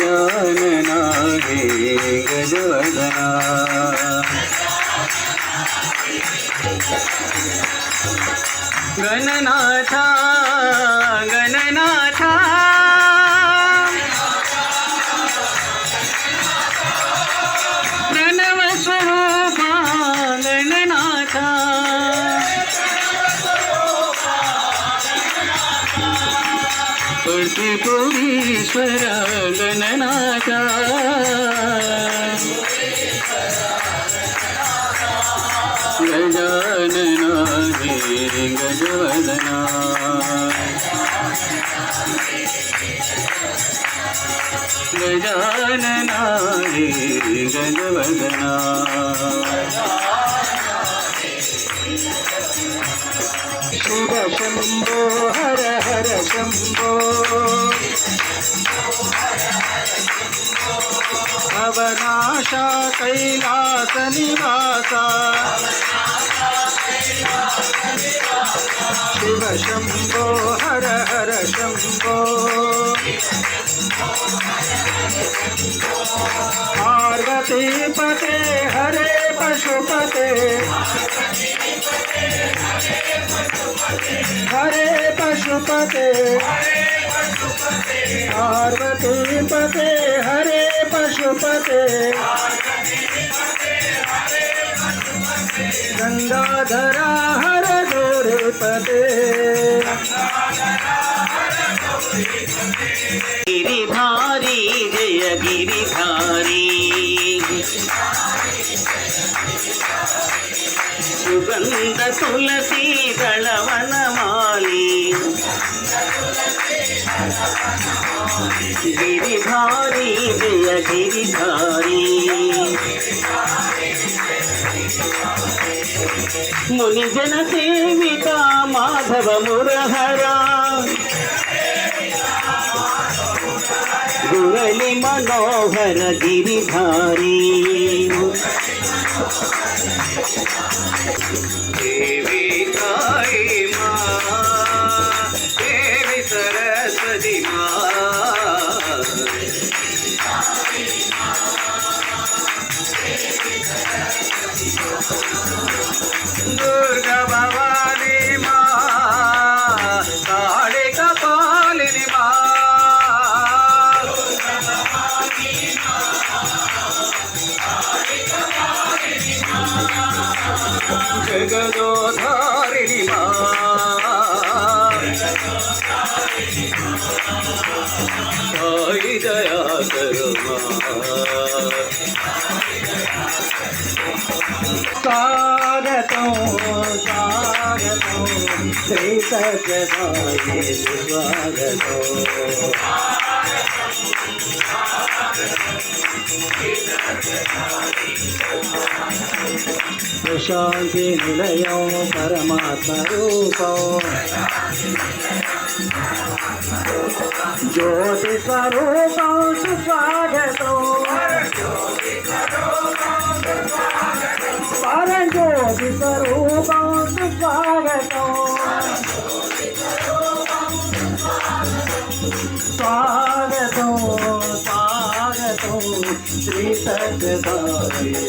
ಗಜಾನನಾಗಿ ಗಜವದನ ಗಣನಾಥ పృథ్వీశ్వర గణనాథ గజానన హే గజవదన గజానన హే గజవదన శివ శంభో హర హర శంభో भवनाशा कैलासनिवासा शिव शम्भो हर हर शम्भो पार्वतीपते हरे पशुपते हरे पशुपते पार्वती पते हरे पशुपते गंगाधरा हर गोरे पते गिरिधारी जय गिरिधारी సుగంధ తులసి దళవనమాలి. గిరిధారి జయ గిరిధారి ముని జన సేవిత మాధవ మురహరా. గురళి మనోహర గిరిధారీ. Thank you. సాయి దయా కరుమా స్వాగతం స్వాగతం శ్రీ సత్యసాయి స్వాగతం ప్రశాంతి నిలయం పరమాత్మ రూపం ज्योति स्वरूप स्वागत पर ज्योति स्वरूप स्वागत स्वागत स्वागत श्री सत्य स्वागत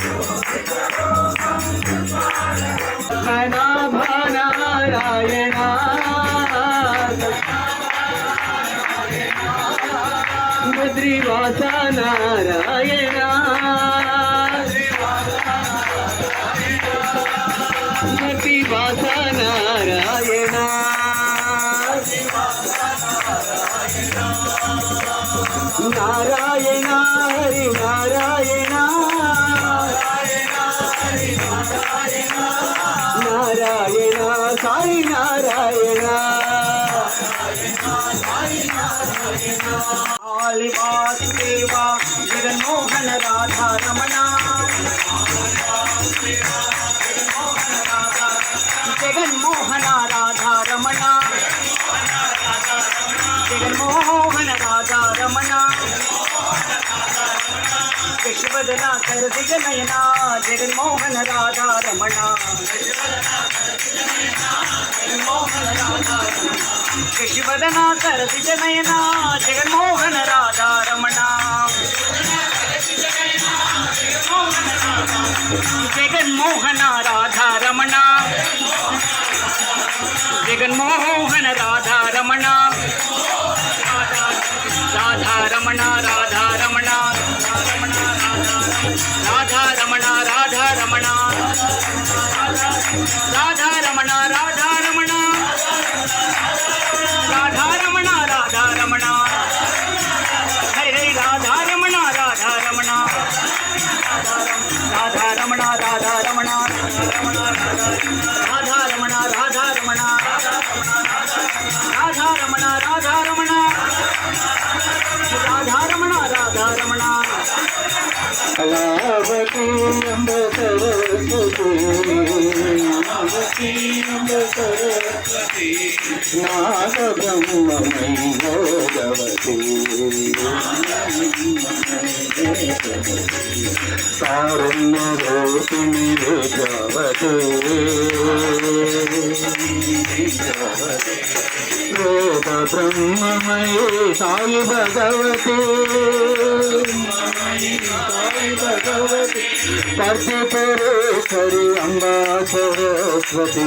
బద్రీవాస నారాయణ బద్రీవాస నారాయణ నారాయణ హరి నారాయణ నారాయణ సాయి నారాయణ ఆలి వాసుదేవ జగన్మోహన రాధా రమణ జగన్మోహన రాధా రమణ జగన్మోహన రాధా రమణ యశవదన కరదిగ నయనా జగన్మోహన రాధా రమణ कृष्णवदना सरसिज नयना जगन्मोहन राधा रमणा जगन्मोहन राधा रमणा जगन्मोहन राधा रमणा राधा रमणा राधा रमणा राधा रमणा राधा रमणा राधा కళావతి అంబ సరస్వతి నామవతి బ్రహ్మమై భోగవతి కారుణ్య రూపిణి భగవతి వేద బ్రహ్మమయ సాయి భగవతి. ಸರ್ವೇಶ್ವರಿ ಅಂಬಾ ಸರಸ್ವತಿ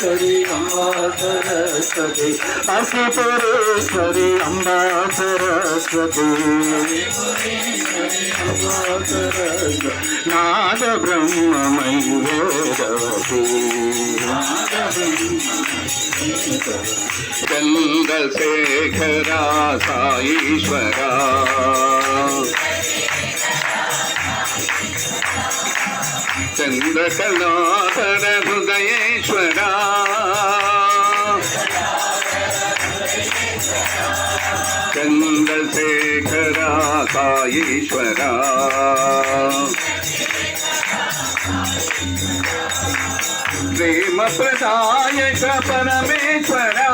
ಸರಿ ಅಂಬಾ ಸರಸ್ವತಿ ಅಸಪರೇಶ್ವರಿ ಅಂಬಾ ಸರಸ್ವತಿ ನಾದ ಬ್ರಹ್ಮಮೈ ವೇದವತಿ ಚಂದ್ರಶೇಖರ ಸಾಯೀಶ್ವರ చంద్రకళాధర హృదయేశ్వరా. చంద్రశేఖరా సాయీశ్వరా. ప్రేమ ప్రదాయక పరమేశ్వరా.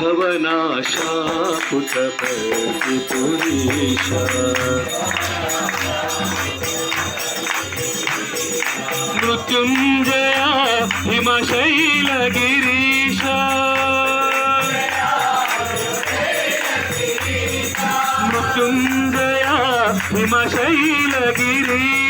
भवनाशा पुरीशा मृत्युञ्जया हिमशैलगिरीशा मृत्युञ्जया हिमशैलगिरीश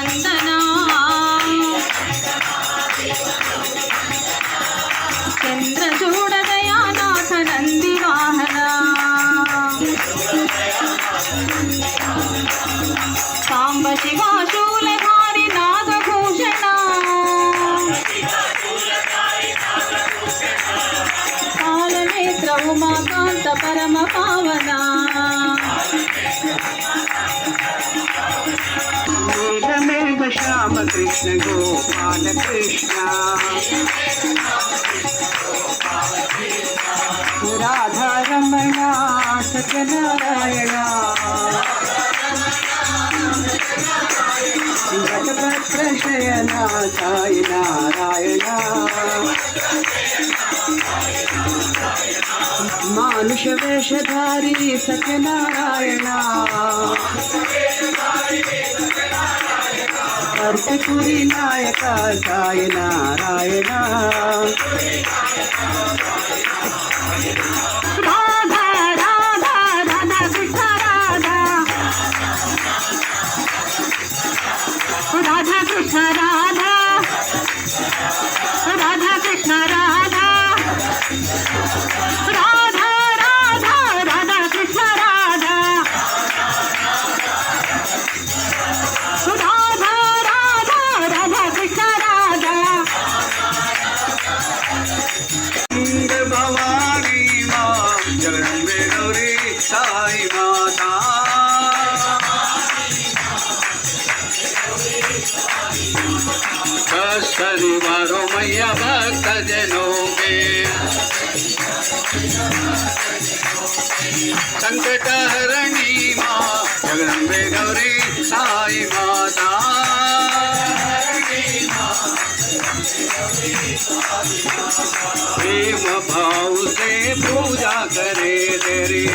గజపత్ర శయన సాయి నారాయణ మానుష వేషధారి సత్యనారాయణ కర్తపురి నాయక సాయి నారాయణ हरणी माँ जगदम्बे गौरी साई माता। प्रेम भाव से पूजा करे तेरी।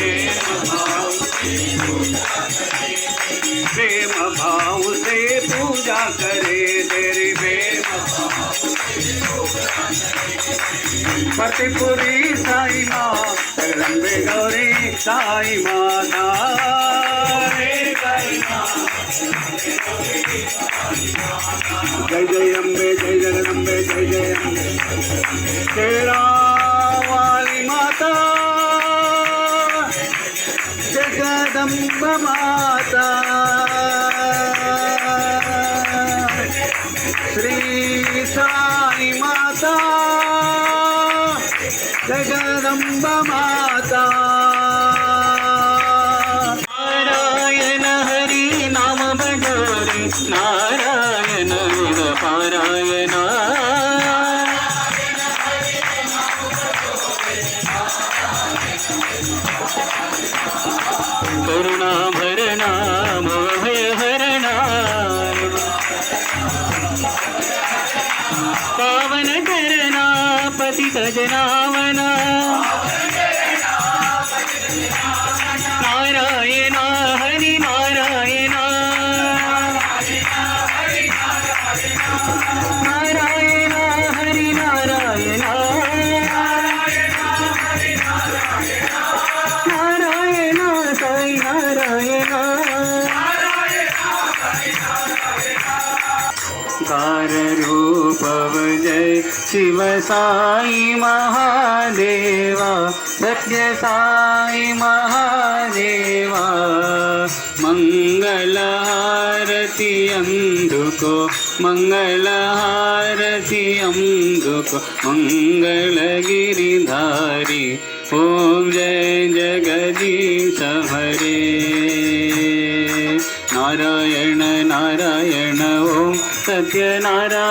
प्रेम भाव से पूजा करे तेरी। పతిపురి సాయి మా జగదంబే గౌరీ సాయి మాతా జయ జయ అంబే జయ జగదంబే జయ జయ అంబే మాతా జగదంబ మాతా ना करुणा भरणा मोहय हरणा पावन करणा पतित जनावना। ശിവ സായി മഹാദേവ സത്യ സായി മഹാദേവ ಮಂಗಳಹಾರತಿ ಅಂದುಕೋ ಮಂಗಳಹಾರತಿ ಅಂದುಕೋ ಮಂಗಳಗಿರಿಧಾರಿ ಓಂ ಜಯ ಜಗದೀಶ ಹರೇ ನಾರಾಯಣ ನಾರಾಯಣ ಓಂ ಸತ್ಯನಾರಾಯಣ